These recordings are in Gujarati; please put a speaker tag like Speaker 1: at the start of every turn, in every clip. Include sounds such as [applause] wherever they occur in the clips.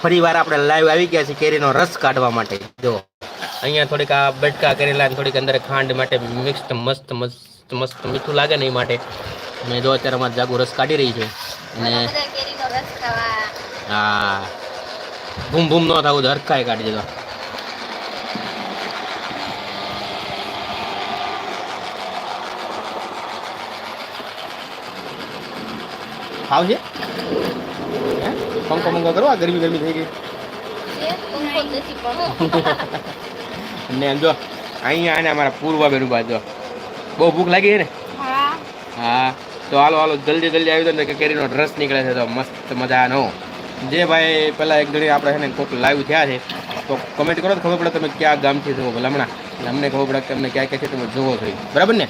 Speaker 1: ફરી વાર આપણે લાઈવ આવી ગયા છીએ કેરીનો રસ કાઢવા માટે. જો અહીંયા થોડીક આ બટકા કરેલા થોડીક અંદર ખાંડ માટે મિક્સ મસ્ત મસ્ત મસ્ત મીઠું લાગે ને એ માટે. મેં જો અત્યારે અમારે જાગુ રસ કાઢી રહી છે. અને હા. ભૂમ ભૂમ ન થવું તો હરખાય કાઢી દીધો ખાવ છે હે? કરો આ કરવા ગરમી ગરમી થઈ ગઈ. [laughs]
Speaker 2: પંખો
Speaker 1: ને જો અહીંયા આને અમારા પૂર્વા બેન ઊભા જો. બહુ ભૂખ લાગી છે ને?
Speaker 2: હા.
Speaker 1: તો હાલો હાલો જલ્દી જલ્દી આવી દો ને કે કેરીનો રસ નીકળે છે તો મસ્ત મજાનો. જે ભાઈ પેલા એક ઘડી આપણે છે ને કોઈક લાઈવ થયા છે તો કમેન્ટ કરો તો ખબર પડે તમે ક્યાં ગામથી છો ભલામણા અમને ખબર પડે કે તમને ક્યાં ક્યાં છે તમે જોવો છો. બરાબર ને?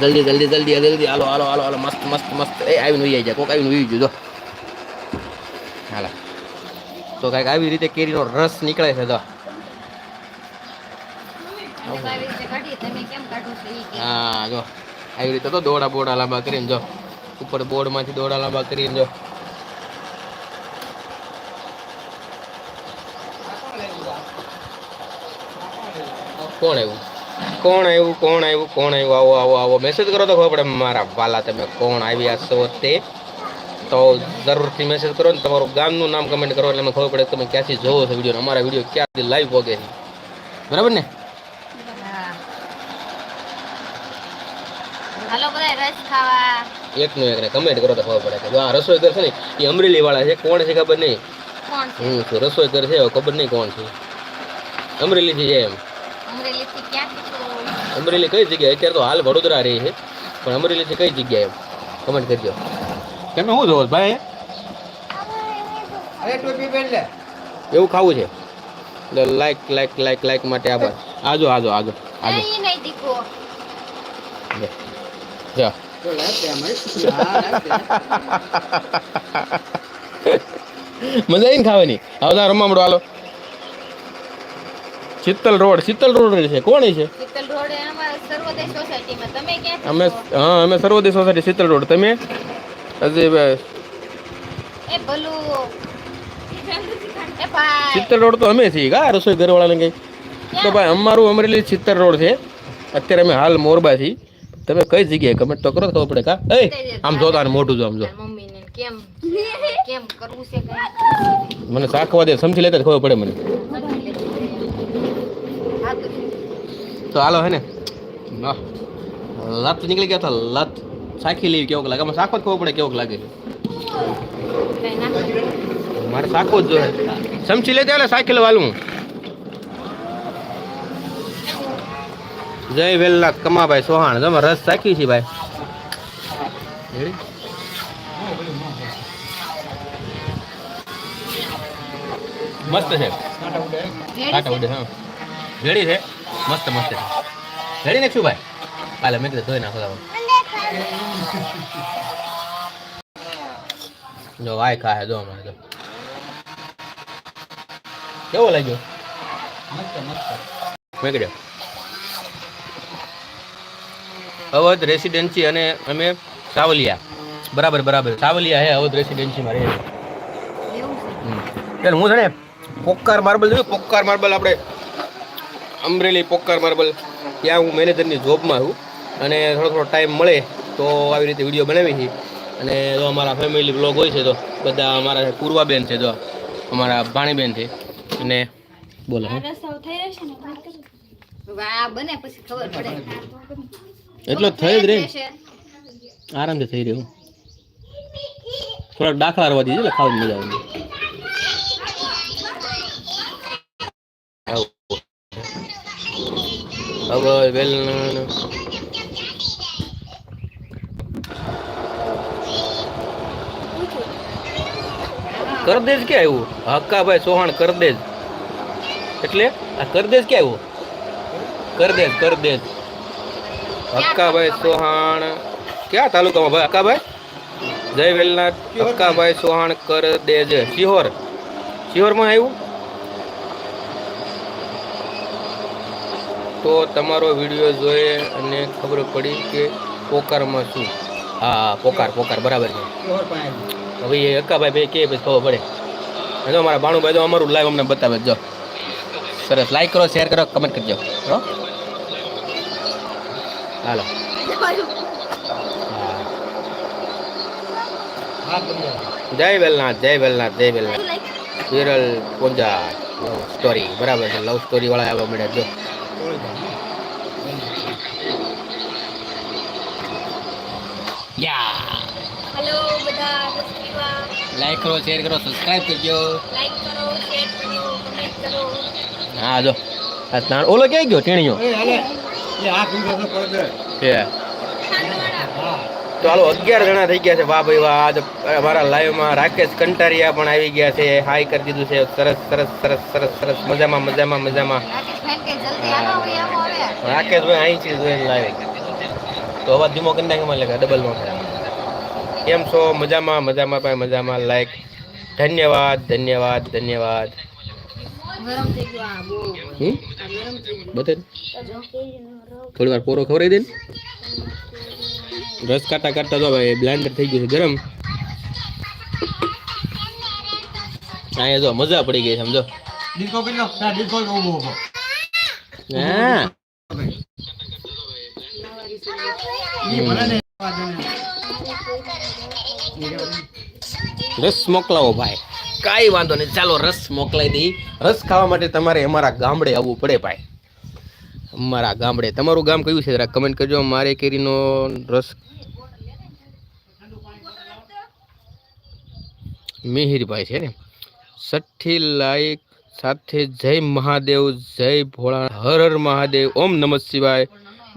Speaker 1: જલ્દી જલ્દી જલ્દી જલ્દી હાલો હાલો હાલો હાલો મસ્ત મસ્ત મસ્ત. એ આવીને ઉઈ જાય કોઈક આવીને ઉઈ ગયું જો. હાલો તો કાંઈક આવી રીતે કેરીનો રસ નીકળે છે તો હા, જો. આવી રીતે તો દોડા બોડા લાંબા કરીને, જો. ઉપર બોર્ડમાંથી દોડા લાંબા કરીને, જો. કોણ આવ્યું? કોણ આવ્યું? કોણ આવ્યું? કોણ આવ્યું? આવો આવો આવો. મેસેજ કરો તો ખબર પડે, મારા વાલા, તમે કોણ આવ્યા છો તે? તો જરૂરથી મેસેજ કરો ને તમારું ગામનું નામ કમેન્ટ કરો એટલે મને ખબર પડે કે તમે ક્યાંથી જોવો છો વીડિયો અમારા વીડિયો ક્યાંથી લાઈવ પોગે છે. બરાબર ને?
Speaker 2: હા. હાલો બધા રસ ખાવા.
Speaker 1: એકનું એક ને કમેન્ટ કરો તો ખબર પડે. કે જો આ રસોઈ ઘર છે ને એ અમરેલી વાળા છે. કોણ છે ખબર નહીં?
Speaker 2: કોણ છે?
Speaker 1: હું છું. રસોઈ ઘર છે હવે ખબર નહીં કોણ છે. અમરેલીથી છે એમ.
Speaker 2: અમરેલીથી ક્યાંથી છો?
Speaker 1: અમરેલી કઈ જગ્યાએ? અત્યારે તો હાલ વડોદરા રહી છે. પણ અમરેલીથી કઈ જગ્યાએ? એમ કમેન્ટ કરજો. તમે શું જોવો ભાઈ? એવું ખાવું છે? એટલે લાઈક લાઈક લાઈક લાઈક માટે આભાર. આજો આજો આજો આજો. જા. મજા આવીને ખાવાની? ખાવાની આવતા રમામડો હાલો. શીતલ રોડ શીતલ રોડ છે. કોણ છે?
Speaker 2: શીતલ રોડ અમારા સર્વોદય સોસાયટીમાં તમે ક્યાંથી
Speaker 1: અમે હા અમે સર્વોદય સોસાયટી શીતલ રોડ. તમે? હજી ભાઈ.
Speaker 2: એ ભલું.
Speaker 1: રોડ તો અમે છીએ કા રસોઈ ઘરવાળાને કઈ. તો ભાઈ અમારું અમરેલી ચિત્તર રોડ છે. અત્યારે અમે હાલ મોરબા છીએ. તમે કઈ જગ્યાએ કમેન્ટ તો કરો તો ખબર પડે કા એ આમ જો તારે મોટું જો આમ જો. મને સાખવા દે સમજી લેતા ખબર પડે મને.
Speaker 2: તો
Speaker 1: હાલો હે ને. લત નીકળી ગયા હતા લત. શાખી લેવી કેવોક લાગે? આમાં સાખો જ ખબર પડે કેવોક લાગે મારે સાખો જ જોઈએ. સમજી લેતા એટલે સાખી લેવાલું જય વેલનાથ કમાભાઈ સોહાણ તમે રસ સાખી છે ભાઈ. મસ્ત છે. કાંટા ઉડે, હા. રેડી છે? મસ્ત મસ્ત છે. રેડી નાખશું ભાઈ? હાલે, મેં કીધું ધોઈ નાખો તમે જો, વાય ખાય જો અમારે તો. કેવો લાગ્યો? મેં કીધું. અવધ રેસિડેન્સી અને અમે સાવલિયા. બરાબર બરાબર. સાવલિયા હે, અવધ રેસિડેન્સીમાં મારે. ત્યારે હું ને, પોક્કાર માર્બલ જોયું? પોક્કાર માર્બલ આપણે અમરેલી પોક્કાર માર્બલ. ત્યાં હું મેનેજરની જોબમાં છું. અને થોડો થોડો ટાઈમ મળે તો આવી રીતે વીડિયો બનાવી છે. અને જો અમારા ફેમિલી બ્લોગ હોય છે તો બધા અમારા પૂર્વાબેન છે જો અમારા ભાણીબેન છે. અને બોલો એટલો થઈ જ રહે આરામથી થઈ રહ્યું. થોડાક દાખલા રવા દીધું એટલે ખાવાની મજા આવે. હવે વેલ કરદેજ ક્યાં આવ્યું? હક્કાભાઈ સોહાણ કરદેજ. એટલે આ કરદેજ ક્યાં આવ્યું? કરદેજ કરદેજ. હક્કાભાઈ સોહાણ ક્યાં તાલુકામાં ભાઈ? હક્કાભાઈ? જય વેલનાથ હક્કાભાઈ સોહાણ કરદેજ. સિહોર સિહોરમાં આવ્યું? તો તમારો વીડિયો જોઈએ અને ખબર પડી કે પોકારમાં શું? હા હા પોકાર પોકાર. બરાબર છે. હવે એ હક્કાભાઈ ભાઈ કે પછી ખબર પડે. જો મારા બાણુભાઈ તો અમારું લાઈવ અમને બતાવે જો સરસ. લાઈક કરો શેર કરો કમેન્ટ કરજો. હો? હાલો. જય વેલનાથ જય વેલનાથ જય વેલનાથ. વિરલ પોંજા સ્ટોરી બરાબર છે. લવ સ્ટોરી વાળા આવવા મળ્યા, જો. યા
Speaker 2: હેલો બધા.
Speaker 1: લાઈક કરો શેર કરો સબસ્ક્રાઇબ કરજો.
Speaker 2: લાઈક કરો શેર કરો કમેન્ટ કરો.
Speaker 1: હા જો. આ તાણ ઓલો ક્યાં ગયો ટેણીયો? છે તો હાલો અગિયાર જણા થઈ ગયા છે. વાહ ભાઈ વાહ. આજ અમારા લાઈવમાં રાકેશ કંટારિયા પણ આવી ગયા છે. હાઈ કરી દીધું છે. સરસ સરસ સરસ સરસ સરસ. મજામાં મજામાં મજામાં.
Speaker 2: રાકેશભાઈ
Speaker 1: અહીં છે લાઈવ તો અવાજ ધીમો કરી નાખે મને ડબલ નો કેમ છો? મજામાં મજામાં ભાઈ મજામાં. લાઈક ધન્યવાદ ધન્યવાદ ધન્યવાદ. બતાવ થોડી વાર પોરો ખવડાવી દે ને. રસ કાઢતા કાઢતા જો ભાઈ બ્લેન્ડર થઈ ગયું છે ગરમ. અહીંયા જો મજા પડી ગઈ સમજો. હા. રસ મોકલાવો ભાઈ. કાંઈ વાંધો નહીં, ચાલો રસ મોકલાઈ દઈ. રસ ખાવા માટે તમારે અમારા ગામડે આવવું પડે ભાઈ. અમારા ગામડે. તમારું ગામ કયું છે? જરા કમેન્ટ કરજો. મારે કેરીનો રસ મિહિરભાઈ છે ને. સઠ્ઠી લાયક સાથે જય મહાદેવ, જય ભોળા હર હર મહાદેવ. ઓમ નમઃ શિવાય.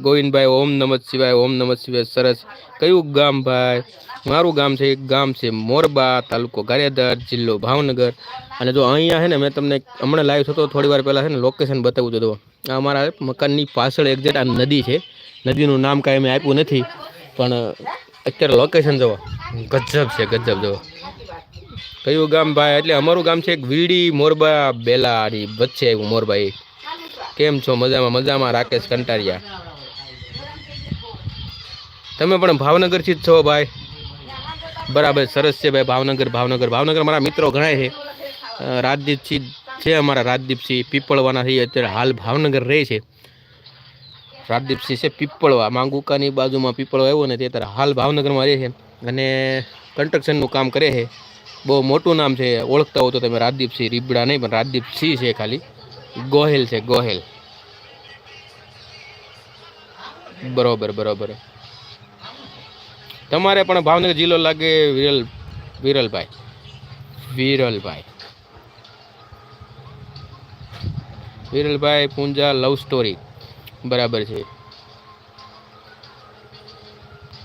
Speaker 1: ગોવિંદભાઈ, ઓમ નમત શિવાય, ઓમ નમત શિવાય, સરસ. કયું ગામ ભાઈ? મારું ગામ છે, એક ગામ છે મોરબા તાલુકો ગારિયાધાર જિલ્લો ભાવનગર. અને જો અહીંયા છે ને મેં તમને હમણાં લાઈવ થતો થોડી વાર પહેલાં છે ને લોકેશન બતાવું તો આ અમારા મકાનની પાછળ એક્ઝેક્ટ આ નદી છે, નદીનું નામ કાંઈ મેં આપ્યું નથી, પણ અત્યારે લોકેશન જુઓ ગજબ છે, ગજબ જુઓ કયું ગામ ભાઈ? એટલે અમારું ગામ છે એક વીડી મોરબા બેલાડી વચ્ચે આવ્યું મોરબા કેમ છો? મજામાં મજામાં, રાકેશ કંટારિયા. તમે પણ ભાવનગરથી જ છો ભાઈ? બરાબર, સરસ છે ભાઈ, ભાવનગર ભાવનગર. ભાવનગર મારા મિત્રો ઘણા છે. રાજદીપસિંહ છે અમારા રાજદીપસિંહ પીપળવાના થઈ અત્યારે હાલ ભાવનગર રહે છે. રાજદીપસિંહ છે પીપળવા. માંગુકાની બાજુમાં પીપળવા આવ્યો ને તે અત્યારે હાલ ભાવનગરમાં રહે છે. અને કન્સ્ટ્રક્શનનું કામ કરે છે. બહુ મોટું નામ છે, ઓળખતા હો તો તમે રાજદીપસિંહ રીબડા નહીં, પણ રાજદીપસિંહ છે ખાલી. ગોહેલ છે, ગોહેલ. બરોબર બરોબર. તમારે પણ ભાવનગર જિલ્લો લાગે વિરલ, વિરલભાઈ. વિરલભાઈ. વિરલભાઈ Punja love story. બરાબર છે.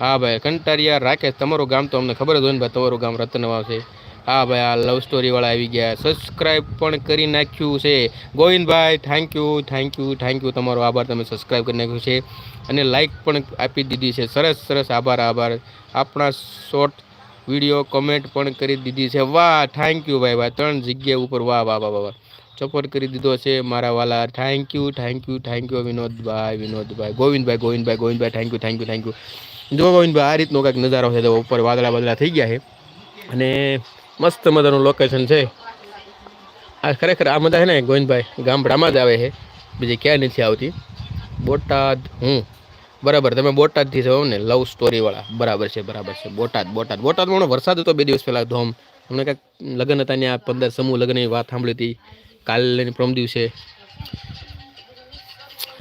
Speaker 1: હા ભાઈ કંટારિયા રાકેશ તમારું ગામ તો અમને ખબર જ હોય ને ભાઈ, તમારું ગામ રતનવાવ છે. હા ભાઈ, આ લવ સ્ટોરીવાળા આવી ગયા. સબસ્ક્રાઇબ પણ કરી નાખ્યું છે. Govindbhai thank you thank you thank you તમારો આભાર તમે સબસ્ક્રાઈબ કરી નાખ્યું છે. અને લાઇક પણ આપી દીધી છે. સરસ સરસ આભાર આભાર. આપણા શોર્ટ વીડિયો કમેન્ટ પણ કરી દીધી છે. વાહ થેન્ક યુ ભાઈ ભાઈ ત્રણ જગ્યા ઉપર વાહ વાહ વાહ વાહ વાહ. સપોર્ટ કરી દીધો છે મારા વાલા. Thank you thank you thank you Vinodbhai Vinodbhai Govindbhai Govindbhai Govindbhai thank you thank you thank you જો ગોવિંદભાઈ આ રીતનો કંઈક નજારો છે તો ઉપર વાદળા વાદળા થઈ ગયા છે. અને મસ્ત મજાનું લોકેશન છે. આ ખરેખર આ મજા છે ને ગોવિંદભાઈ, ગામડામાં જ આવે છે. બીજી ક્યાંય નથી આવતી. બોટાદ હું બરાબર, તમે બોટાદથી છો ને લવ સ્ટોરીવાળા બરાબર છે બરાબર છે. બોટાદ બોટાદ. બોટાદમાં વરસાદ હતો બે દિવસ પહેલાં ધોમ હમણાં કાંઈક લગ્ન હતા ત્યાં પંદર સમૂહ લગ્નની વાત સાંભળી હતી. કાલે પ્રમ દિવસે.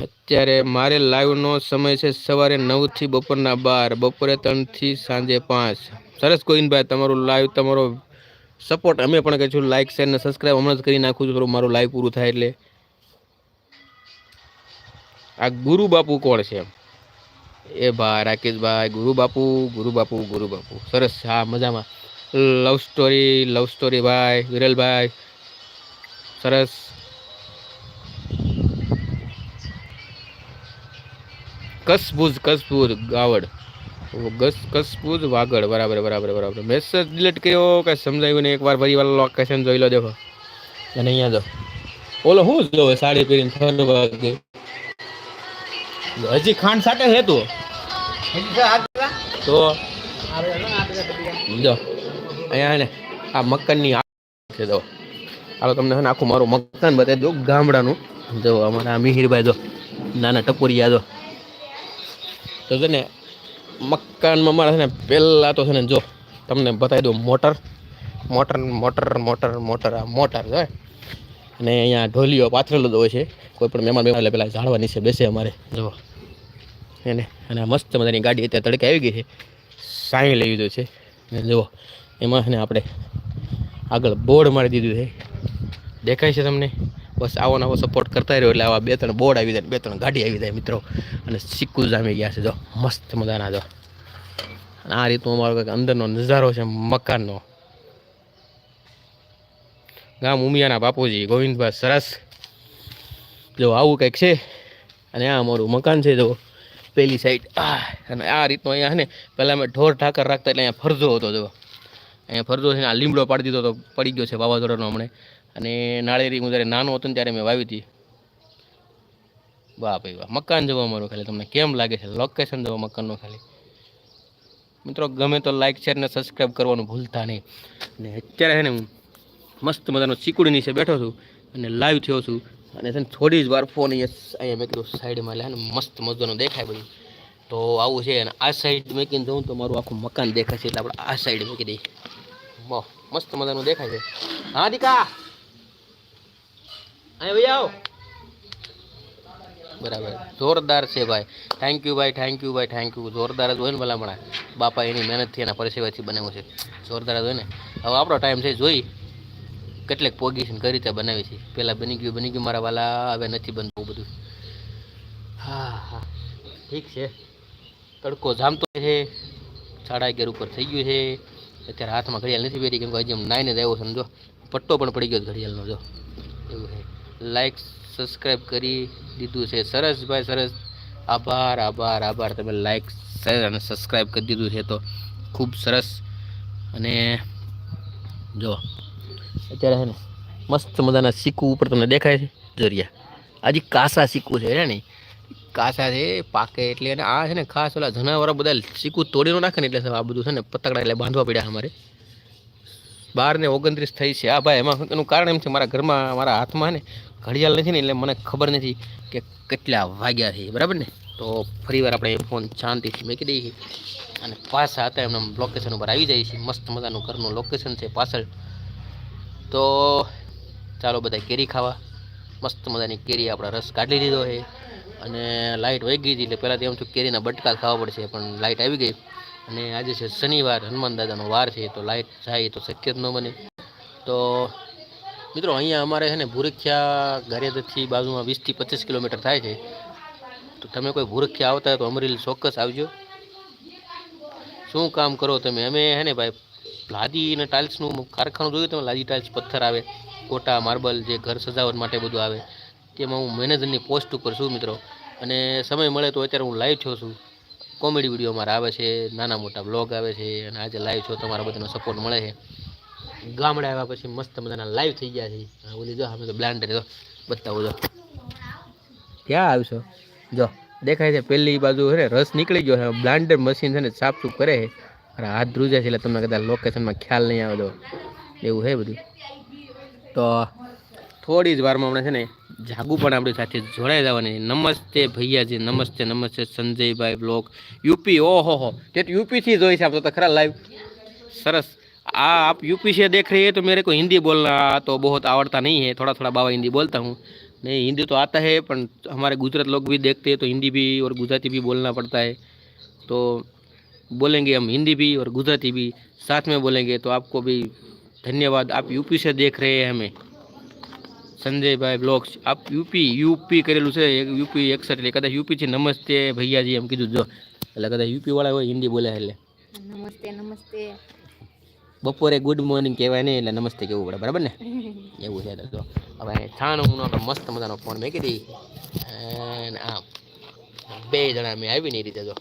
Speaker 1: અત્યારે મારે લાઈવનો સમય છે સવારે નવથી બપોરના બાર. બપોરે ત્રણથી સાંજે પાંચ. સરસ ગોવિંદભાઈ, તમારું લાઈવ તમારો સપોર્ટ અમે પણ કહીશું લાઇક શેર ને સબસ્ક્રાઈબ હમણાં જ કરી નાખું છું. મારું લાઈવ પૂરું થાય એટલે. આ ગુરુ બાપુ કોણ છે એ ભાઈ રાકેશભાઈ ગુરુ બાપુ ગુરુ બાપુ ગુરુ બાપુ. સરસ, હા, મજામાં. લવ સ્ટોરી લવ સ્ટોરી ભાઈ વિરલભાઈ સરસ. કસબુજ કસબુજ, ગાવડ. ગસ વાગડ, બરાબર બરાબર બરાબર. મેસેજ ડિલીટ કર્યો કે સમજાયું ને એકવાર ફરી વાર લોકેશન જોઈ લો, દેખો. અને અહીંયા જો. ઓલો શું જોવે સાડી પહેરીને ફરવા વાગે હજી ખાંડ સાટે છે તું તો જો, અહીંયા ને, આ મકાનની છે તો હાલો, તમને છે ને આખું મારું મકાન બતાવી દો ગામડાનું. જો, અમારા મિહિરભાઈ, જો, નાના ટપોરિયા, જો. તો છે ને મકાનમાં મારા છે ને, પહેલાં તો છે ને જો તમને બતાવી દઉં motor. Motor motor motor motor, આ મોટર છે. અને અહીંયા ઢોલીઓ પાથરેલો હોય છે. કોઈ પણ મહેમાન એટલે પહેલાં ઝાડવા નીચે બેસે અમારે. જો. એને, અને મસ્ત મજાની ગાડી અત્યારે તડકે આવી ગઈ છે. સાંઈ લઈ લીધું છે. અને જુઓ, એમાં છે ને આપણે આગળ બોર્ડ મારી દીધું છે. દેખાય છે તમને? બસ આવો નવો સપોર્ટ કરતા રહ્યો એટલે આવા બે ત્રણ બોર્ડ આવી જાય બે ત્રણ ગાડી આવી જાય મિત્રો. અને સિક્કુ જામી ગયા છે જો, મસ્ત મજાના જો. આ રીતનો અમારો કંઈક અંદરનો નજારો છે, મકાનનો. ગામ ઉમિયાના બાપુજી, ગોવિંદભાઈ સરસ. જો આવું કંઈક છે, અને આ અમારું મકાન છે જો, પેલી સાઈડ અને આ રીતનો અહીંયા ને, પહેલાં અમે ઢોર ઠાકર રાખતા એટલે અહીંયા ફરજો હતો જો. અહીંયા ફરજો છે આ લીમડો પાડી દીધો તો પડી ગયો છે વાવાઝોડાનો હમણે. અને નાળિયેરી હું જ્યારે નાનો હતો ને ત્યારે મેં વાવી હતી. વાહ ભાઈ વાહ મકાન જવા મારું ખાલી, તમને કેમ લાગે છે? લોકેશન જવા મકાનનો ખાલી. મિત્રો, ગમે તો લાઇક શેર ને સબસ્ક્રાઈબ કરવાનું ભૂલતા નહીં. અને અત્યારે છે ને હું મસ્ત મજાનો ચીકુડી નીચે બેઠો છું અને લાઈવ થયો છું. અને છે ને થોડી જ વાર ફોન અહીંયા મેં કીધું સાઈડમાં ને મસ્ત મજાનો દેખાય બધું. તો આવું છે અને આ સાઈડ મેકીને જઉં તો મારું આખું મકાન દેખાય છે એટલે આપણે આ સાઈડ મૂકી દઈએ. મસ્ત મજાનું દેખાય છે. હા, દીકા! બરાબર. જોરદાર છે ભાઈ. થેન્ક યુ ભાઈ થેન્ક યુ ભાઈ થેન્ક યુ જોરદાર જ હોય ને ભલામણા. બાપા એની મહેનતથી એના પરસેવાથી બનાવ્યું છે. જોરદાર જ હોય ને. હવે આપણો ટાઈમ છે જોઈ કેટલેક પોગીશન કઈ રીતે બનાવી છે. પહેલાં બની ગયું બની ગયું, મારા વાલા. હવે નથી બનતું બધું. હા હા. ઠીક છે. તડકો જામતો છે. સાડા અગિયાર ઉપર થઈ ગયું છે. અત્યારે હાથમાં ઘડિયાળ નથી પહેરી, કેમ કે હજી નાઈને જ આવ્યો સમજો પટ્ટો પણ પડી ગયો ઘડિયાળનો, જો. એવું છે. લાઈક સબસ્ક્રાઈબ કરી દીધું છે. સરસ ભાઈ, સરસ. આભાર આભાર આભાર. તમે લાઈક શેર અને સબસ્ક્રાઈબ કરી દીધું છે તો ખૂબ સરસ. અને જો, અત્યારે છે ને મસ્ત મજાના સિક્કુ ઉપર તમને દેખાય છે. જરિયા. આજે કાસા સિક્કુ છે ને કાસા છે, પાકે એટલે અને આ છે ને ખાસ ઓલા જનાવરો બધા સિક્કુ તોડીને નાખે ને એટલે આ બધું છે ને પતકડા એટલે બાંધવા પડ્યા અમારે. બાર ને ઓગણત્રીસ થઈ છે. આ ભાઈ એમાં એનું કારણ એમ છે, મારા ઘરમાં, મારા હાથમાં ને ઘડિયાળ નથી ને એટલે મને ખબર નથી કે કેટલા વાગ્યા છે, બરાબર ને? તો ફરીવાર આપણે ફોન શાંતિથી મૂકી દઈએ અને પાછા હતા એમને લોકેશન ઉપર આવી જાય છે મસ્ત મજાનું ઘરનું લોકેશન છે પાછળ. તો ચાલો બધા કેરી ખાવા. મસ્ત મજાની કેરી આપણે રસ કાઢી લીધો છે અને લાઇટ વહી ગઈ હતી એટલે પહેલાં એમ છું કેરીના બટકા ખાવા પડશે, પણ લાઇટ આવી ગઈ. અને આજે છે શનિવાર, હનુમાન દાદાનો વાર છે, તો લાઇટ જાય તો શક્ય જ ન બને. તો મિત્રો, અહીંયા અમારે છે ને ભૂરખિયા ગારિયાદરથી બાજુમાં વીસથી પચીસ કિલોમીટર થાય છે. તો તમે કોઈ ભૂરખિયા આવતા હોય તો અમરેલી ચોક્કસ આવજો. શું કામ કરો તમે? અમે હે ને ભાઈ, લાદી અને ટાઇલ્સનું કારખાનું જોયું તમે? લાદી, ટાઇલ્સ, પથ્થર આવે, કોટા, માર્બલ, જે ઘર સજાવટ માટે બધું આવે. તેમાં હું મેનેજરની પોસ્ટ ઉપર છું મિત્રો. અને સમય મળે તો અત્યારે હું લાઈવ છો છું. કોમેડી વીડિયો અમારા આવે છે, નાના મોટા બ્લોગ આવે છે, અને આજે લાઈવ છો, તમારા બધાનો સપોર્ટ મળે છે. ગામડા આવ્યા પછી મસ્ત મજાના લાઈવ થઈ ગયા છે. ઓલી જો, અમે તો બ્લાન્ડર જો. બતાવો, જો. ક્યાં આવશો જો, દેખાય છે પહેલી બાજુ છે રસ નીકળી ગયો છે. બ્લાન્ડર મશીન છે ને, સાફસૂફ કરે છે. અને હાથ ધ્રુજે છે, એટલે તમને કદાચ લોકેશનમાં ખ્યાલ નહીં આવે તો. એવું છે બધું. તો થોડી જ વારમાં હમણાં છે ને, જાગુ પણ આપણી સાથે જોડાઈ જવાની નમસ્તે ભૈયાજી, નમસ્તે નમસ્તે સંજયભાઈ બ્લોક. યુપી, ઓહો, હો. તે યુપીથી જોઈ છે આપણે તો ખરા લાઈવ સરસ. आ आप यूपी से देख रहे हैं तो मेरे को हिंदी बोलना तो बहुत आवड़ता नहीं है थोड़ा थोड़ा बाबा हिंदी बोलता हूँ नहीं हिंदी तो आता है पर हमारे गुजरात लोग भी देखते हैं तो हिंदी भी और गुजराती भी बोलना पड़ता है तो बोलेंगे हम हिंदी भी और गुजराती भी साथ में बोलेंगे तो आपको भी धन्यवाद आप यूपी से देख रहे हैं हमें સંજય ભાઈ બ્લોગ્સ આપ યુપી યુપી કરેલું છે યુપી એકસઠ એટલે કદાચ યુપીથી નમસ્તે ભૈયાજી એમ કીધું જો એટલે કદાચ યુપી વાળા હોય હિન્દી બોલે એટલે
Speaker 2: નમસ્તે નમસ્તે
Speaker 1: બપોરે ગુડ મોર્નિંગ કહેવાય નહીં એટલે નમસ્તે કહેવું પડે બરાબર ને? [laughs] એવું છે તો હવે છાણું આપણે મસ્ત મજાનો ફોન મેં કીધી અને આમ બે જણા મેં આવી ને એ રીતે જો.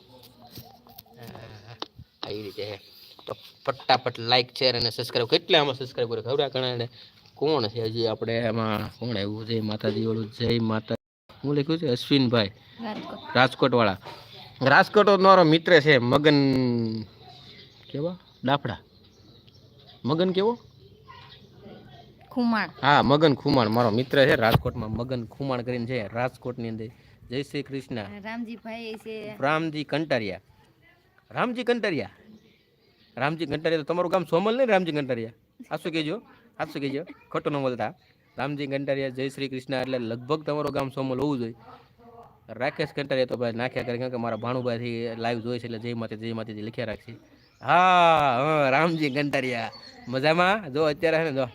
Speaker 1: આવી રીતે છે. તો ફટાફટ લાઈક શેર અને સબસ્ક્રાઈબ કેટલા આમાં સબસ્ક્રાઈબ કરે ખબર ઘણા કોણ છે હજી આપણે એમાં કોણ આવ્યું? જય માતાજી વાળું જય માતા હું લખ્યું છે? અશ્વિનભાઈ.
Speaker 2: રાજકોટ.
Speaker 1: વાળા રાજકોટ મારો મિત્ર છે મગન કેવા? ડાફડા. મગન કેવો?
Speaker 2: ખુમાણ.
Speaker 1: હા મગન ખુમાણ મારો મિત્ર છે રાજકોટમાં મગન ખુમાણ કરીને છે રાજકોટની અંદર. જય શ્રી કૃષ્ણ.
Speaker 2: રામજીભાઈ છે.
Speaker 1: રામજી કંટારિયા. રામજી કંટારિયા? રામજી કંટારિયા તો તમારું ગામ સોમલ નહીં રામજી કંટારિયા? આ શું કહેજો આ શું કહેજો. ખોટું ન બોલતા. રામજી કંટારિયા જય શ્રી કૃષ્ણ એટલે લગભગ તમારું ગામ સોમલ હોવું જોઈએ. રાકેશ કંટારિયા તો ભાઈ નાખ્યા કરે કે મારા ભાણુભાઈથી લાઈવ જોઈ છે એટલે જય માતા જય માતાજી લખ્યા રાખશે. હા રામજી કંટારિયા મજામાં? જો અત્યારે હે ને જો.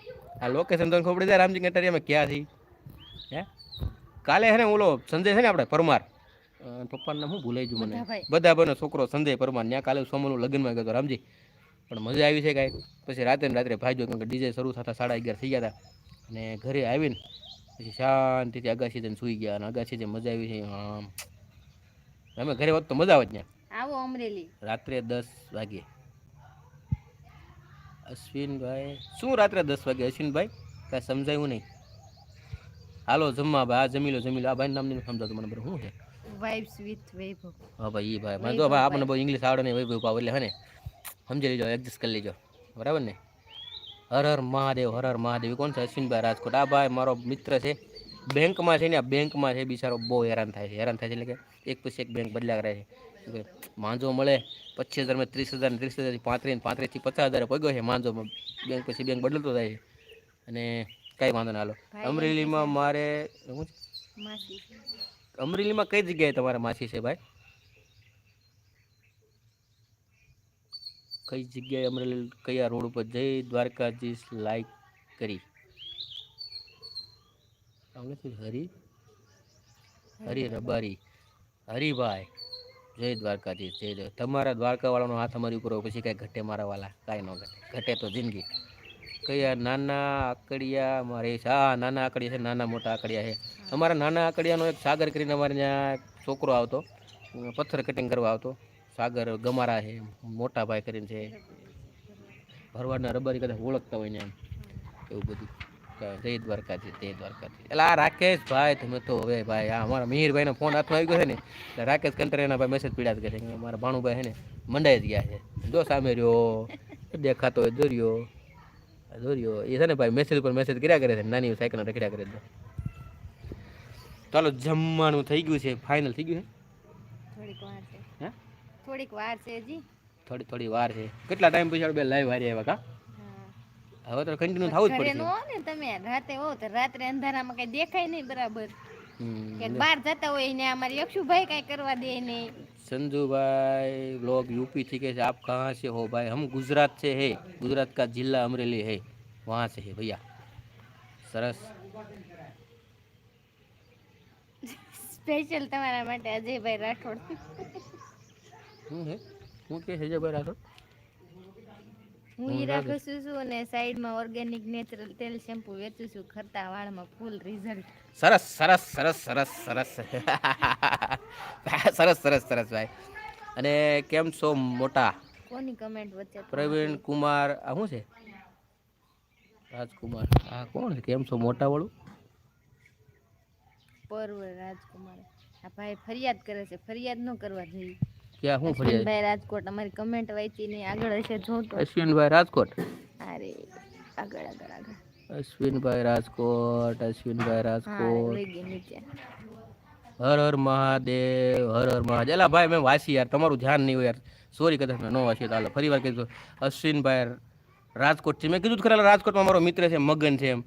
Speaker 1: આ લોકેશન તમને ખબર જાય રામજી કંટારિયામાં ક્યાં ક્યાંથી હે? કાલે હે ને ઓલો સંજય છે ને આપણે પરમાર. પપ્પાનું નામ હું ભૂલાઈ ગયું મને? બધા બનો છોકરો સંજય પરમાર. ત્યાં કાલે સોમનું લગ્નમાં ગયો રામજી. પણ મજા આવી છે કાંઈ. પછી રાતે ને રાત્રે ભાગ્યો કેમ કે ડીજે શરૂ થતા સાડા અગિયાર થઈ ગયા હતા. અને ઘરે આવીને પછી શાંતિથી અગાસી જઈને સૂઈ ગયા. અને અગાસી જે મજા આવી છે. આમ. અમે ઘરે વાત તો મજા આવે જ ત્યાં
Speaker 2: આવો અમરેલી.
Speaker 1: રાત્રે દસ વાગે. અશ્વિનભાઈ શું રાત્રે દસ વાગે અશ્વિનભાઈ કાંઈ સમજાયું નહીં. હાલો જમવા ભાઈ આ જમી લો જમી લો. આ ભાઈ નામ નહીં સમજાતું મને બરાબર શું છે
Speaker 2: વાઇબ્સ વિથ વૈભવ.
Speaker 1: હા ભાઈ એ ભાઈ મને તો ભાઈ આપણને બહુ ઇંગ્લિશ આવડે નહીં વૈભવ ભાવ એટલે હે ને? સમજી લેજો એડજસ્ટ કરી લેજો. બરાબર ને? હર હર મહાદેવ હર હર મહાદેવ. એ કોણ છે? અશ્વિનભાઈ રાજકોટ. આ ભાઈ મારો મિત્ર છે. બેંકમાં છે ને આ બેંકમાં છે. બિચારો બહુ હેરાન થાય છે. હેરાન થાય છે એટલે કે એક પછી એક બેંક બદલ્યા કરે છે. શું કહે, માંજો મળે પચીસ હજારમાં ત્રીસ હજાર ત્રીસ હજારથી પાંત્રીસ પાંત્રીસથી પચાસ હજાર પગ્યો છે માંજો. બેંક પછી બેંક બદલતો થાય અને કાંઈ વાંધો ના હાલો. અમરેલીમાં મારે શું. અમરેલીમાં કઈ જગ્યાએ તમારે માસી છે ભાઈ? કઈ જગ્યાએ અમરેલી કયા રોડ ઉપર? જય દ્વારકાધીશ લાઈક કરી? હરી? હરી રબારી. હરિભાઈ જય દ્વારકાધીશ, જય તમારા દ્વારકાવાળાનો હાથ અમારી ઉપર હોય, પછી કાંઈ ઘટે મારા વાલા કાંઈ ન ઘટે. ઘટે તો જિંદગી. કયા નાના આકડિયા મારે હા નાના આકડિયા છે, નાના મોટા આકડિયા છે. અમારા નાના આકડિયાનો એક સાગર કરીને અમારે ત્યાં છોકરો આવતો. પથ્થર કટિંગ કરવા આવતો. સાગર ગમારા છે, મોટા ભાઈ કરીને છે. ભરવાડના રબારી કદાચ ઓળખતા હોય ને એમ. એવું બધું. ક- જય દ્વારકાથી જય દ્વારકાથી એટલે આ રાકેશ ભાઈ તમે તો હવે ભાઈ આ અમારા મિહિરભાઈનો ફોન હાથમાં આવી ગયો છે ને એટલે રાકેશ કંટરેના ભાઈ મેસેજ પીડ્યા જ કરે છે. કે મારા ભાણુભાઈ છે ને મંડાઈ જ ગયા છે. જો સામે રહ્યો દેખાતો હોય દોર્યો. દોર્યો. એ છે ને ભાઈ મેસેજ ઉપર મેસેજ કર્યા કરે છે નાની સાયકલ રખડ્યા કરે છે. ચાલો જમવાનું થઈ ગયું છે ફાઇનલ થઈ ગયું
Speaker 2: થોડીક વાર છે.
Speaker 1: હા?
Speaker 2: થોડીક વાર છે હજી.
Speaker 1: થોડી થોડી વાર છે. કેટલા ટાઈમ પછી આપણે લાઈવ હારી આવ્યા કા. હવે તો કન્ટિન્યુ થવું જ પડશે.
Speaker 2: નો ને તમે રાતે હો તો રાત્રે અંધારામાં કઈ દેખાય નહીં બરાબર. કે બહાર જતા હોય ને અમારે યક્ષુભાઈ કઈ કરવા દે નહીં.
Speaker 1: સંજુભાઈ બ્લોગ यूपी થી કે છે આપ કહા સે હો ભાઈ? હમ ગુજરાત સે હે. ગુજરાત કા જિલ્લા અમરેલી હે. વહાં છે હે ભૈયા. સરસ.
Speaker 2: સ્પેશિયલ તમારા માટે અજયભાઈ રાઠોડ.
Speaker 1: શું હે? હું કે અજયભાઈ રાઠોડ?
Speaker 2: હું ઈ ઘસું છું અને સાઈડમાં ઓર્ગેનિક નેચરલ તેલ શેમ્પુ વેચું છું ખરતા વાળમાં ફૂલ રિઝલ્ટ
Speaker 1: સરસ સરસ સરસ સરસ સરસ. સરસ સરસ સરસ ભાઈ. અને કેમ છો મોટા?
Speaker 2: કોની કમેન્ટ વચ્ચે
Speaker 1: પ્રવીણ કુમાર આ શું છે? રાજકુમાર. આ કોણ છે? કેમ છો મોટા વાળું
Speaker 2: પર્વ રાજકુમાર. આ ભાઈ ફરિયાદ કરે છે. ફરિયાદ ન કરવા જોઈએ.
Speaker 1: ક્યાં શું ફરિયાદ
Speaker 2: ભાઈ રાજકોટ અમારી કમેન્ટ વાંચી ને આગળ હશે જોતો.
Speaker 1: અશ્વિનભાઈ રાજકોટ?
Speaker 2: અરે આગળ આગળ આગળ.
Speaker 1: અશ્વિનભાઈ રાજકોટ અશ્વિનભાઈ રાજકોટ. હર હર મહાદેવ હર હર મહાદેવ. એલા ભાઈ મેં વાંચી યાર તમારું ધ્યાન નહીં હોય યાર. સોરી કદાચ મેં ન વાંચી તો ફરી વાર કીધું અશ્વિનભાઈ રાજકોટ છે મેં કીધું ખરા રાજકોટમાં મારો મિત્ર છે મગન છે એમ.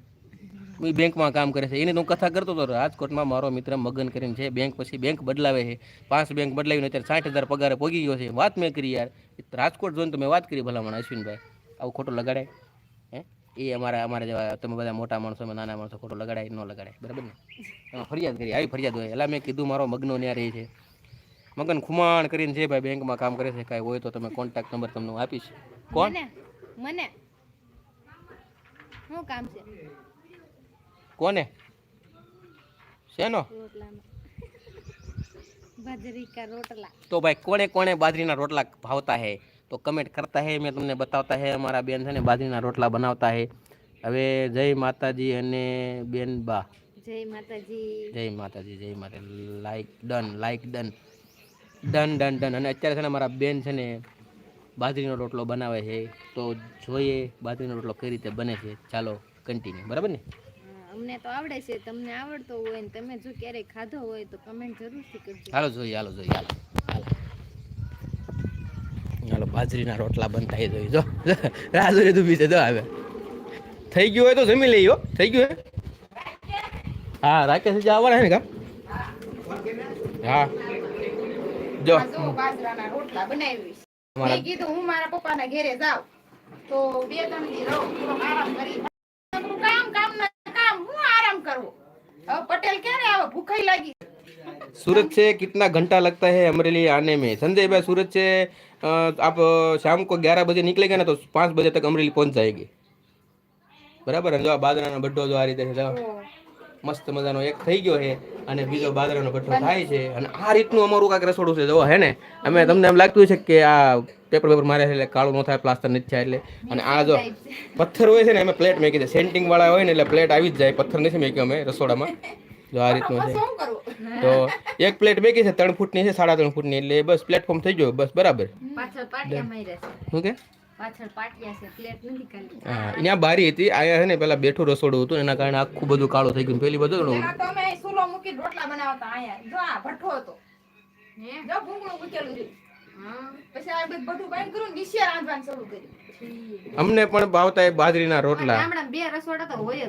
Speaker 1: એ બેંકમાં કામ કરે છે. એની હું કથા કરતો હતો રાજકોટમાં મારો મિત્ર મગન કરીને છે, બેંક પછી બેંક બદલાવે છે. પાંચ બેંક બદલાવીને અત્યારે સાઠ હજાર પગારે પોગી ગયો છે. વાત મેં કરી યાર. રાજકોટ જોઈને મેં વાત કરી ભલામણ અશ્વિનભાઈ. આવું ખોટું લગાડાય? હે? એ અમારા અમારા જેવા તમે બધા મોટા માણસો નાના માણસો ખોટું લગાડાય ન લગાડાય. બરાબર ને? એમાં ફરિયાદ કરી, આવી ફરિયાદ હોય. એટલે મેં કીધું મારો મગનો ન્યા રહે છે. મગન ખુમાણ કરીને છે ભાઈ બેંકમાં કામ કરે છે. કાંઈ હોય તો તમે કોન્ટેક્ટ નંબર તમને આપીશ. કોણ?
Speaker 2: મને? શું કામ છે?
Speaker 1: કોને? શેનો? તો ભાઈ કોને કોને બાજરીના રોટલા ભાવતા હે? તો કમેન્ટ કરતા હે મેં તમને બતાવતા હે અમારા બેન છે ને બાજરીના રોટલા બનાવતા હે. હવે જય માતાજી અને બેન બા.
Speaker 2: જય માતાજી.
Speaker 1: જય માતાજી જય માતા. Like done like done done done done અને અત્યારે છે ને મારા બેન છે ને બાજરીનો રોટલો બનાવે છે. તો જોઈએ બાજરીનો રોટલો કઈ રીતે બને છે. ચાલો કન્ટિન્યુ બરાબર ને?
Speaker 2: અમને તો આવડે છે તમને આવડતો હોય ને તમે જો ક્યારેય ખાધો હોય તો કમેન્ટ જરૂરથી કરજો.
Speaker 1: હાલો જોઈએ હાલો જોઈએ હાલો. હાલો બાજરીના રોટલા બનતા એ જોઈ જો રાજુરી ડૂબી છે જો આવે થઈ ગયું હોય તો જમી લઈ હો. થઈ ગયું હે? હા રાકેશ જે આવવાના હે ને કા હા. જો.
Speaker 3: બાજરાના રોટલા બનાવી. મેં કીધું હું મારા પપ્પાના ઘેરે જાઉં. તો બે ત્રણ દી રહું. થોડોક આરામ કરી. કામ કામ આરામ કરવો હવે પટેલ ક્યારે આવે ભૂખાઈ લાગી
Speaker 1: सूरत से कितना घंटा लगता है अमरेली आने में संजय भाई सूरत से अ, आप अ, शाम को ग्यारह बजे निकलेंगे ना तो पाँच बजे तक अमरेली पहुंच जाएगी બરાબર ને જો આ બાજરાનો ભઠ્ઠો જો આ રીતે છે જો મસ્ત મજાનો એક થઈ ગયો છે અને બીજો બાજરાનો ભઠ્ઠો થાય છે. અને આ રીતનું અમારું કાંઈક રસોડું છે જો હે ને? અમે તમને એમ લાગતું છે કે આ પેપર પેપર મારે છે એટલે કાળું ન થાય પ્લાસ્ટર નથી થાય એટલે. અને આ જો પથ્થર હોય છે ને અમે પ્લેટ મેકી છે સેન્ટિંગ વાળા હોય ને એટલે પ્લેટ આવી જ જાય પથ્થર નથી મેક્યો અમે રસોડામાં. જો આ રીતનું છે. તો એક પ્લેટ મેકી છે ત્રણ ફૂટની છે સાડા ત્રણ ફૂટની એટલે બસ પ્લેટફોર્મ થઈ ગયો બસ બરાબર. શું કે?
Speaker 2: પાછળ પાટિયા છે પ્લેટ નથી ખાલી.
Speaker 1: હા ત્યાં બારી હતી અહીંયા છે ને પેલા બેઠું રસોડું હતું એના કારણે આખું બધું કાળું થઈ ગયું પેલી બધું
Speaker 3: તો અમે સુલો મૂકીને રોટલા બનાવતા અહીંયા જો આ ભઠ્ઠો હતો.
Speaker 2: હે?
Speaker 3: જો ભૂંગળું મૂકેલું રહ્યું
Speaker 2: હા.
Speaker 3: પછી આ બધું બધું બંધ કર્યું ને વિશે રાંધવાનું શરૂ કર્યું.
Speaker 1: અમને પણ ભાવતા એ બાજરીના રોટલા.
Speaker 2: બે રસોડા તો હોય જ.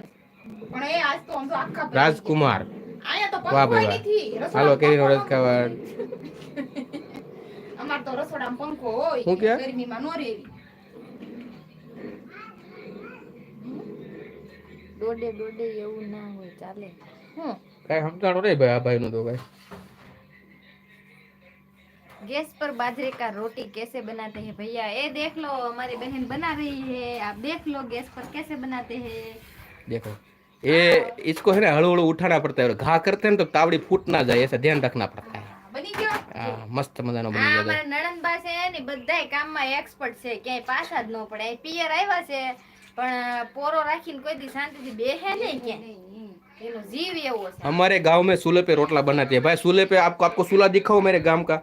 Speaker 3: પણ એ આજ તો આમ જો આખા પડી
Speaker 1: રાજકુમાર.
Speaker 3: અહીંયા
Speaker 1: વાહ ભાઈ હાલો [laughs]
Speaker 3: અમાર તો રસોડામાં પંખો હોય. ગરમીમાં નો રેવી
Speaker 2: દોડે દોડે એવું ના હોય ચાલે
Speaker 3: હું
Speaker 1: કાંઈ સમજાણું નહીં ભાઈ આ ભાઈનું તો ભાઈ
Speaker 2: गैस पर बाजरे का रोटी कैसे बनाते हैं भैया ये देख लो हमारी बहन बना रही है आप देख लो गैस पर कैसे बनाते हैं
Speaker 1: देखो ये इसको है ना हड़ू हड़ू उठाना पड़ता है और घा करते हैं ना तो तावड़ी फूट ना जाए ऐसा ध्यान रखना पड़ता है
Speaker 3: બની ગયો
Speaker 1: આ મસ્ત મજાનો
Speaker 2: આ
Speaker 1: બની ગયો
Speaker 2: અમારા નણંદબા છે ને બધાય કામમાં એક્સપર્ટ છે ક્યાંય પાછા જ ન પડે અહીં પિયર આવ્યા છે પણ પોરો રાખીને કોઈ દી શાંતિથી બેહે નહીં ક્યાંય એનો જીવ એવો છે
Speaker 1: हमारे गांव में चूल्हे पे रोटला बनाते हैं भाई चूल्हे पे आपको आपको चूल्हा दिखाओ मेरे गांव का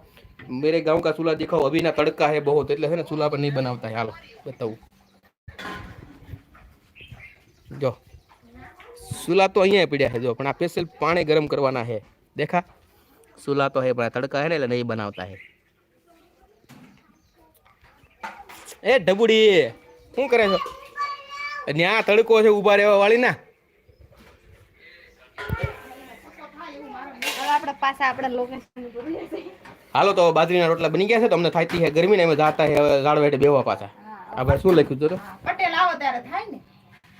Speaker 1: मेरे गांव का चूल्हा दिखाओ अभी ना तड़का है बहुत એટલે है ना चूल्हा पर नहीं बनाता है हालो बताऊं જો ચૂલા તો અહીંયા પડ્યા છે જો પણ આ સ્પેશિયલ પાણી ગરમ કરવાના છે દેખા ચૂલા તો હે પણ આ તડકા હે ને એટલે નહીં બનાવતા હે એ ઢબુડી શું કરે છો ત્યાં તડકો છે ઊભા રહેવા વાળી ના. હાલો તો બાજરીના રોટલા બની ગયા છે તમને થાય થાતી છે ગરમી ને અમે જાતા છે હવે ઝાડ વેઠે બેવા પાછા. આ ભાઈ શું લખ્યું તો?
Speaker 3: પટેલ આવો ત્યારે થાય ને.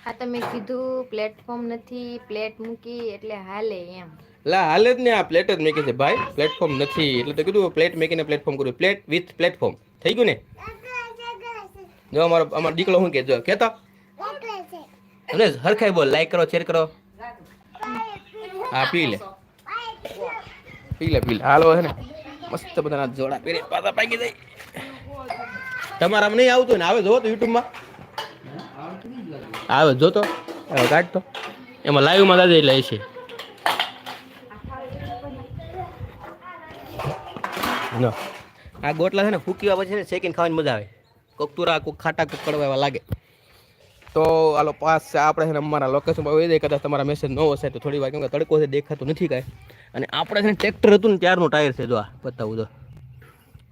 Speaker 2: હા તમે કીધું પ્લેટફોર્મ નથી પ્લેટ મૂકી એટલે હાલે એમ.
Speaker 1: લા હાલે જ ને આ પ્લેટ જ મેકી છે ભાઈ. પ્લેટફોર્મ નથી એટલે તો કીધું પ્લેટ મેકીને પ્લેટફોર્મ કર્યું પ્લેટ વિથ પ્લેટફોર્મ થઈ ગયું ને? જો અમારો અમારો દીકરો શું કે જો કેતો? અને હરખાઈ બોલ લાઈક કરો શેર કરો. હા, પી લે. પી લે પી લે. હાલો, હે ને. મસ્ત બધાના જોડા પહેરી, પાછા પાકી જાય. તમારામાં નહીં આવતું ને, આવે જો તો યુટ્યુબમાં આવે જો તો હવે કાઢ તો એમાં લાઈવમાં દાદા એટલે છે. આ ગોટલા છે ને, ફૂકીવા પછી ને શેકીને ખાવાની મજા આવે. કોક તુરા, કોક ખાટા, કોક કડવા લાગે. તો આલો પાસ છે, આપણે છે ને અમારા લોકેશન પર દે કદાચ તમારા મેસેજ ન હશે તો થોડી વાર, કેમ કે તડકો છે, દેખાતું નથી કાંઈ. અને આપણે છે ને ટ્રેક્ટર હતું ને ત્યારનું ટાયર છે, જો આ બતાવું તો.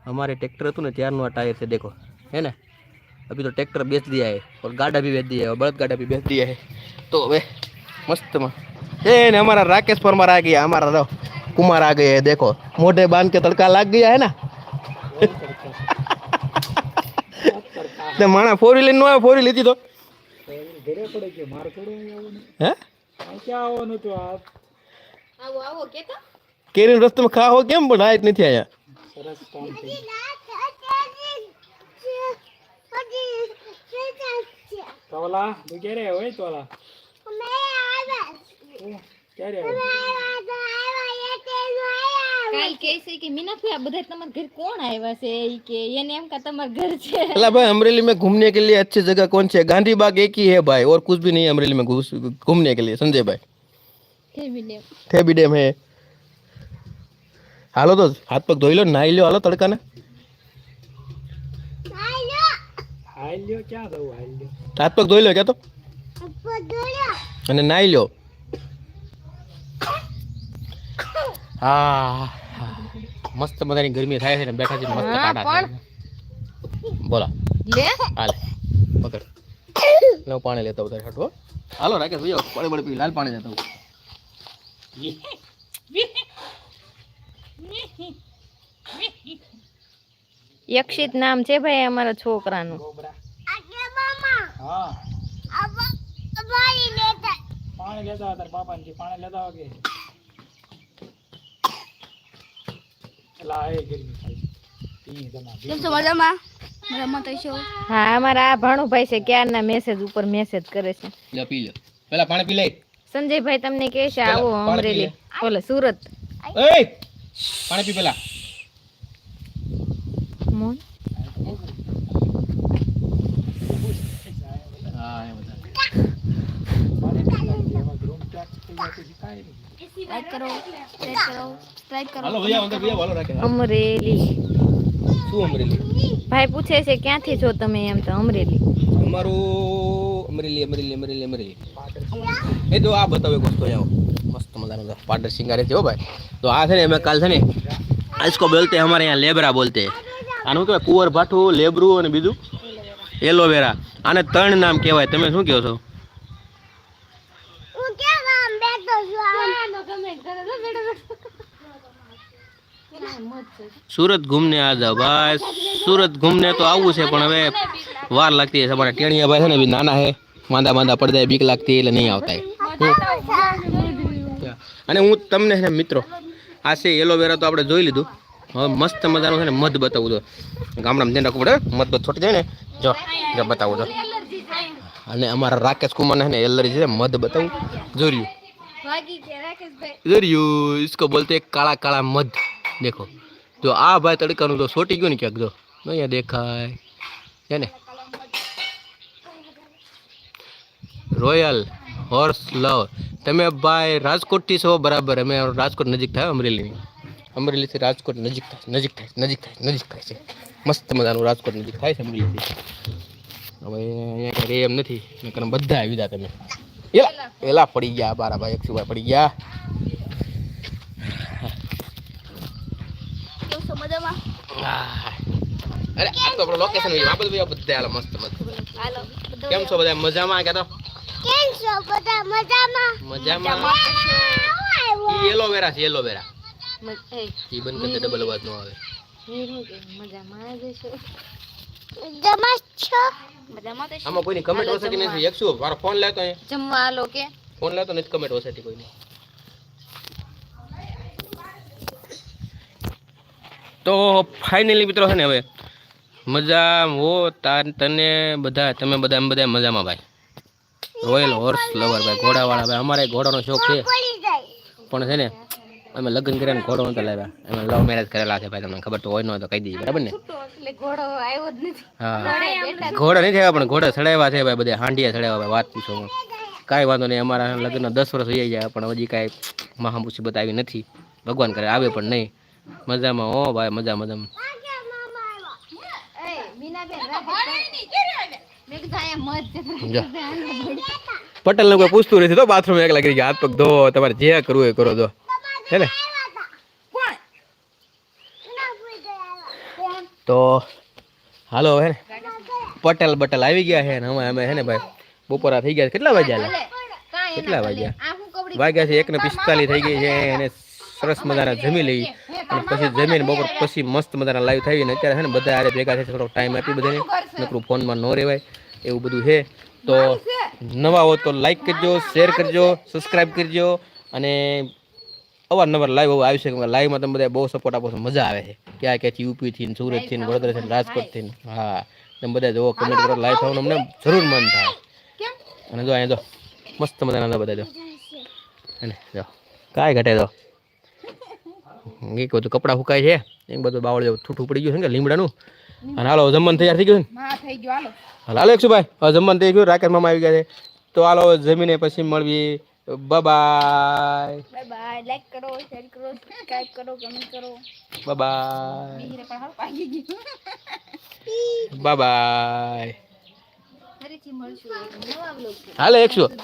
Speaker 1: અમારે ટ્રેક્ટર હતું ને ત્યારનું આ ટાયર છે, દેખો. હે ને? અભી તો ટ્રેક્ટર બેચ દિયા હે ઓર ગાડા ભી બેચ દિયા હે બળદ ગાડા ભી બેચ દિયા હે તો હવે મસ્તમાં. હે ને અમારા રાકેશ પરમાર આ ગયા, અમારા રહો કુમાર આ ગયા, દેખો. મોઢે બાંધ કે તડકા લાગ ગયા, હે ને? [laughs] માણા ફોરી લઈને ન આવે ફોરી લીધી તો. હે?
Speaker 2: આવો આવો કેતો?
Speaker 1: કેરી રસ્તામાં ખાવો કેમ પણ આયત નથી આયા
Speaker 4: તોલા તું ક્યારે હોય તોલા? તું ક્યારે
Speaker 2: કાલ કહે છે કે મીનાફી આ બધા તમારા ઘર કોણ આવ્યા છે ઈ કે એને એમ કે તમારા ઘર છે
Speaker 1: अल्लाह भाई अमरेली में घूमने के लिए अच्छी जगह कौन सी है गांधी बाग एक ही है भाई और कुछ भी नहीं है अमरेली में घूस- घूमने के लिए संजय भाई
Speaker 2: ફેમિલી
Speaker 1: ठेबी डैम है हालो तो हाथ पग धोई लो नहाई लो हालो तड़का ने
Speaker 4: હાલ લ્યો ક્યાં જવું હાલ લ્યો
Speaker 1: हाथ पग धोई लो क्या तो
Speaker 2: ધોઈ
Speaker 1: અને નાઈ લ્યો હા મસ્ત મજાની ગરમી થાય છે ને બેઠા છે મસ્ત કાઢા બોલો.
Speaker 2: લે.
Speaker 1: હાલે. પકડ. લો પાણી લેતો ઉતાર હટવો હાલો રાકે જોયો પાણી બળી પી લાલ પાણી લેતો
Speaker 2: યક્ષિત નામ છે ભાઈ અમારા છોકરાનું.
Speaker 4: હા. પાણી લેતા હતા તાર બાપાને પાણી લેતા આવો કે એલા એ ગરમી થાય છે પી તમારે
Speaker 2: હા અમારા આ ભાણુભાઈ છે ક્યારના મેસેજ ઉપર મેસેજ કરે છે.
Speaker 1: લે પી લે. પેલા પાણી પી લે.
Speaker 2: સંજયભાઈ તમને કહે છે આવો અમરેલી. ઓલે સુરત.
Speaker 1: પાણી પી પેલા.
Speaker 2: મોહન
Speaker 1: હા એ બધા
Speaker 4: પાણી પી લાગે એમાં રૂમ પેક થઈ જાય પછી કાંઈ નહીં
Speaker 1: હાલો ભૈયા અંદર ભૈયા હાલો રાખે
Speaker 2: અમરેલી
Speaker 1: શું અમરેલી
Speaker 2: ભાઈ પૂછે છે ક્યાંથી છો તમે એમ તો અમરેલી
Speaker 1: અમારું અમરેલી અમરેલી અમરેલી અમરેલી એ તો આ બતાવો એક વસ્તુ આવો મસ્ત મજાનો છે પાડર સિંગારે છે હો ભાઈ તો આ છે ને અમે કાલ છે ને इसको बोलते हैं हमारे यहाँ लेबरा बोलते हैं આનું કહેવાય કુંવર ભાઠું લેબરું અને બીજું એલોવેરા આને ત્રણ નામ કહેવાય તમે શું કહો છો સુરત ઘૂમને આ જાવ બસ સુરત ઘૂમને તો આવવું છે પણ હવે વાર લાગતી હશે. અમારા ટેણિયા ભાઈ છે ને નાના હે માંદા માંદા પડદા બીક લાગતી એટલે નહીં આવતા અને હું તમને છે મિત્રો આ છે એલોવેરા તો આપણે જોઈ લીધું. હવે મસ્ત મજાનું છે ને મધ બતાવું તો ગામડામાં ધ્યાન રાખવું પડે. મધ બધ છોટી જાય ને જો બતાવું તો અને અમારા રાકેશ કુમારને ને એલર્જી છે મધ બતાવું. જોર્યું જોર્યું ઇસકો બોલતે કાળા કાળા મધ. દેખો. જો આ ભાઈ તડકાનું તો છોટી ગયું ને ક્યાંક જો. અહીંયા દેખાય. છે ને? રોયલ હોર્સ લવ તમે ભાઈ રાજકોટથી છો, બરાબર. અમે રાજકોટ નજીક થાય અમરેલીની અમરેલીથી રાજકોટ નજીક થાય નજીક થાય નજીક થાય નજીક થાય છે. મસ્ત મજાનું રાજકોટ નજીક થાય છે અમરેલીથી હવે અહીંયા ક્યારે એમ નથી. બધા આવી ગયા તમે. એલા એલા પડી ગયા, બારા ભાઈ એક ભાઈ પડી ગયા. અરે આ તો આપણો લોકેશન આ બધું બધા હાલો મસ્ત મસ્ત. કેમ છો બધા? મજામાં કે તો? મજામાં? મજામાં. એલોવેરા છે એલોવેરા ઈ બંધ કરી દે ડબલ અવાજ નો આવે. આમાં કોઈની કમેન્ટ વસતી નથી. એકસો મારો ફોન લેતો
Speaker 2: જમવા આલો કે?
Speaker 1: ફોન લેતો નથી કમેન્ટ વસતી કોઈની. તો ફાઇનલી મિત્રો છે ને હવે મજા હો તાર તને બધા તમે બધા બધા મજામાં ભાઈ. રોયલ હોર્સ લવર ભાઈ ઘોડાવાળા ભાઈ. અમારે ઘોડાનો શોખ છે. પણ છે ને અમે લગ્ન કર્યા ઘોડો નતા લાવ્યા. અમે લવ મેરેજ કરેલા છે ભાઈ તમને ખબર તો હોય ન તો કહી દઈએ બરાબર ને?
Speaker 2: ઘોડો આવ્યો જ નથી.
Speaker 1: હા. ઘોડા નહીં થયા પણ ઘોડા ચડાવ્યા છે ભાઈ બધા હાંડિયા ચડાવ્યા ભાઈ વાત પૂછો કાંઈ વાંધો નહીં અમારા લગ્ન દસ વર્ષ થઈ જાય પણ હજી કાંઈ મહા મુસીબત આવી નથી. ભગવાન કરે આવે પણ નહીં. મજામાં હો ભાઈ મજા મજામાં. પટેલ ને કોઈ પૂછતું નથી તો બાથરૂમ એકલા કરી ગયા. હાથ પગ ધો તમારે જે કરવું એ કરો દો હે ને તો હાલો હે ને પટેલ બટેલ આવી ગયા છે ને અમે અમે હે ને ભાઈ? બપોરા થઈ ગયા કેટલા વાગ્યા? કેટલા વાગ્યા? વાગ્યા છે એક ને પિસ્તાલીસ થઈ ગઈ છે અને સરસ મજાના જમી લઈ. અને પછી જમીને બપોર પછી મસ્ત મજાના લાઈવ થઈ ને અત્યારે છે ને બધા આરે ભેગા થઈ થોડોક ટાઈમ આપી બધાને. નકરું ફોનમાં ન રહેવાય એવું બધું છે. તો નવા હો તો લાઈક કરજો શેર કરજો સબસ્ક્રાઈબ કરજો અને અવારનવાર લાઈવ એવું આવી શકે લાઈવમાં તમે બધા બહુ સપોર્ટ આપો છો મજા આવે છે. ક્યાં ક્યાંથી યુપીથી ને સુરતથી વડોદરાથી રાજકોટથી હા. તમે બધા જોવો કમેન્ટ કરો લાઈવ થવાનું અમને જરૂર મન થાય. અને જો અહીંયા જો મસ્ત મજાના બધા જો. અને જો કાંઈ ઘટે જો એક બધું કપડાં ફૂકાય છે. એક બધું બાવળ જેવું ઠૂઠું પડી ગયું છે ને લીમડાનું. અને હાલો જમવાનું તૈયાર થઈ ગયું
Speaker 3: થઈ ગયો. હાલો.
Speaker 1: હાલ હાલો એકશુભાઈ હવે જમવાનું થઈ ગયું રાકેશ મામા આવી ગયા છે. તો હાલો જમીને પછી મળવી બાય
Speaker 2: બાય બાય લાઈક કરો શેર કરો સબસ્ક્રાઇબ કરો કમેન્ટ કરો.
Speaker 1: બાય
Speaker 3: હીરે પણ હારું પાકી ગયું.
Speaker 1: બાય
Speaker 2: એક નવા
Speaker 1: હાલે એકશો.